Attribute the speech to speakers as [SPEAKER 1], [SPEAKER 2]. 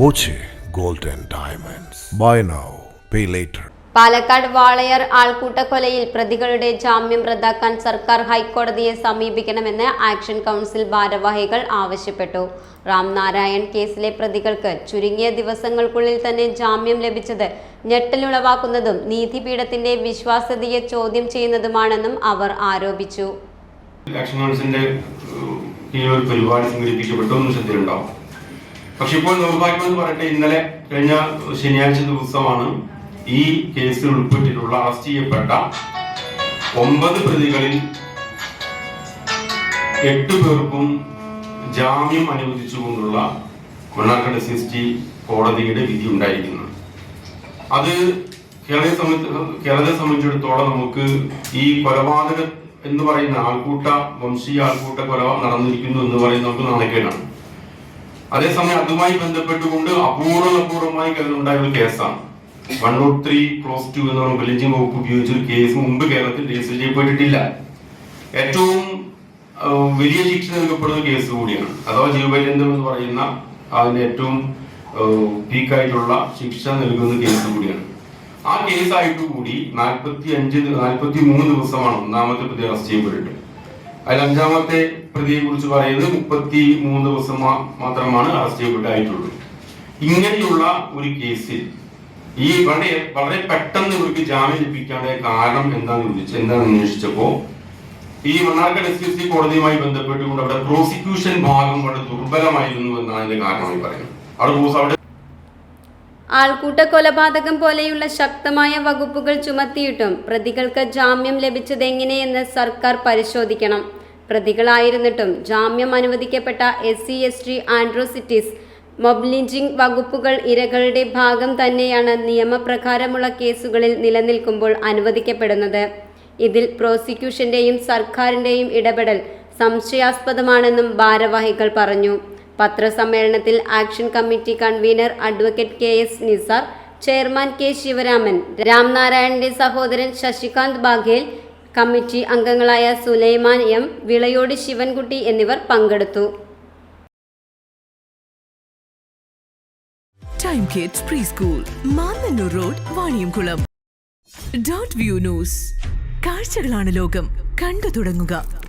[SPEAKER 1] Boche gold and diamonds. Buy now pay later
[SPEAKER 2] Palakkad Walayar ആൾക്കൂട്ടക്കൊലയിൽ പ്രതികളുടെ ജാമ്യം റദ്ദാക്കാൻ സർക്കാർ ഹൈക്കോടതിയെ സമീപിക്കണമെന്ന് ആക്ഷൻ കൗൺസിൽ ഭാരവാഹികൾ ആവശ്യപ്പെട്ടു. രാംനാരായൺ കേസിലെ പ്രതികൾക്ക് ചുരുങ്ങിയ ദിവസങ്ങൾക്കുള്ളിൽ തന്നെ ജാമ്യം ലഭിച്ചത് ഞെട്ടലുളവാക്കുന്നതും നീതിപീഠത്തിന്റെ വിശ്വാസ്യതയെ ചോദ്യം ചെയ്യുന്നതുമാണെന്നും അവർ ആരോപിച്ചു.
[SPEAKER 3] ആക്ഷൻ കൗൺസിലിന്റെ ഒരു പരിപാടി സംഘടിപ്പിക്കപ്പെട്ടു എന്ന് ശ്രദ്ധയുണ്ടാവും പക്ഷെ ഇപ്പോൾ നിർഭാഗ്യം എന്ന് പറയട്ടെ ഇന്നലെ കഴിഞ്ഞ ശനിയാഴ്ച ദിവസമാണ് ഈ കേസിൽ ഉൾപ്പെട്ടിട്ടുള്ള അറസ്റ്റ് ചെയ്യപ്പെട്ട ഒമ്പത് പ്രതികളിൽ എട്ട് പേർക്കും ജാമ്യം അനുവദിച്ചുകൊണ്ടുള്ള മണ്ണാർക്കാട് എസ് എസ് ടി കോടതിയുടെ വിധി ഉണ്ടായിരിക്കുന്നത് അത് കേരളത്തെ സംബന്ധിച്ച് കേരളത്തെ സംബന്ധിച്ചിടത്തോളം നമുക്ക് ഈ കൊലപാതക എന്ന് പറയുന്ന ആൾക്കൂട്ട വംശീയ ആൾക്കൂട്ട കൊല നടന്നിരിക്കുന്നു എന്ന് പറയുന്നത് നമുക്ക് നാണക്കേടാണ്. അതേസമയം അതുമായി ബന്ധപ്പെട്ടുകൊണ്ട് അപൂർവ അപൂർവമായി കേരളത്തിൽ ഒരു കേസാണ്. One note three clause two എന്ന് പറയുന്ന ബെലിഞ്ചിങ് വകുപ്പ് ഉപയോഗിച്ച ഒരു കേസ് മുമ്പ് കേരളത്തിൽ രജിസ്റ്റർ ചെയ്യപ്പെട്ടിട്ടില്ല. ഏറ്റവും വലിയ ശിക്ഷ നൽകപ്പെടുന്ന കേസ് കൂടിയാണ്. അഥവാ ജീവപര്യന്തം എന്ന് പറയുന്ന അതിന്റെ ഏറ്റവും പീക്കായിട്ടുള്ള ശിക്ഷ നൽകുന്ന കേസ് കൂടിയാണ്. ആ കേസായിട്ട് കൂടി നാൽപ്പത്തി അഞ്ച് നാൽപ്പത്തി മൂന്ന് ദിവസമാണ് ഒന്നാമത്തെ പ്രതി അറസ്റ്റ് ചെയ്യപ്പെട്ടിട്ട് അതിൽ അഞ്ചാമത്തെ പ്രതിയെ കുറിച്ച് പറയുന്നത് മുപ്പത്തി മൂന്ന് ദിവസം മാത്രമാണ് അറസ്റ്റ് ചെയ്യപ്പെട്ടായിട്ടുള്ളൂ. ഇങ്ങനെയുള്ള ഒരു കേസിൽ ഈ വളരെ വളരെ പെട്ടെന്ന് ഇവർക്ക് ജാമ്യം ലഭിക്കാതെ കാരണം എന്താണെന്ന് ചോദിച്ചു എന്താണെന്ന് അന്വേഷിച്ചപ്പോ? ഈ മണ്ണാർക്കാട് എസ് സി കോടതിയുമായി ബന്ധപ്പെട്ടുകൊണ്ട് അവിടെ പ്രോസിക്യൂഷൻ ഭാഗം വളരെ ദുർബലമായിരുന്നു എന്നാണ് അതിന്റെ കാരണമായി പറയുന്നത്. അവിടെ അവിടെ
[SPEAKER 2] ആൾക്കൂട്ട കൊലപാതകം പോലെയുള്ള ശക്തമായ വകുപ്പുകൾ ചുമത്തിയിട്ടും പ്രതികൾക്ക് ജാമ്യം ലഭിച്ചതെങ്ങനെയെന്ന് സർക്കാർ പരിശോധിക്കണം. പ്രതികളായിരുന്നിട്ടും ജാമ്യം അനുവദിക്കപ്പെട്ട S C S T atrocities mob lynching വകുപ്പുകൾ ഇരകളുടെ ഭാഗം തന്നെയാണ് നിയമപ്രകാരമുള്ള കേസുകളിൽ നിലനിൽക്കുമ്പോൾ അനുവദിക്കപ്പെടുന്നത്. ഇതിൽ പ്രോസിക്യൂഷന്റെയും സർക്കാരിന്റെയും ഇടപെടൽ സംശയാസ്പദമാണെന്നും ഭാരവാഹികൾ പറഞ്ഞു. പത്രസമ്മേളനത്തിൽ action committee convener advocate K S Nisar chairman K Sivaraman രാംനാരായണന്റെ സഹോദരൻ ശശികാന്ത് ബാഘേൽ കമ്മിറ്റി അംഗങ്ങളായ സുലൈമാൻ എം വിളയോട് ശിവൻകുട്ടി എന്നിവർ പങ്കെടുത്തു.
[SPEAKER 4] റോഡ് വ്യൂ ന്യൂസ് കാഴ്ചകളാണ് ലോകം. കണ്ടു തുടങ്ങുക.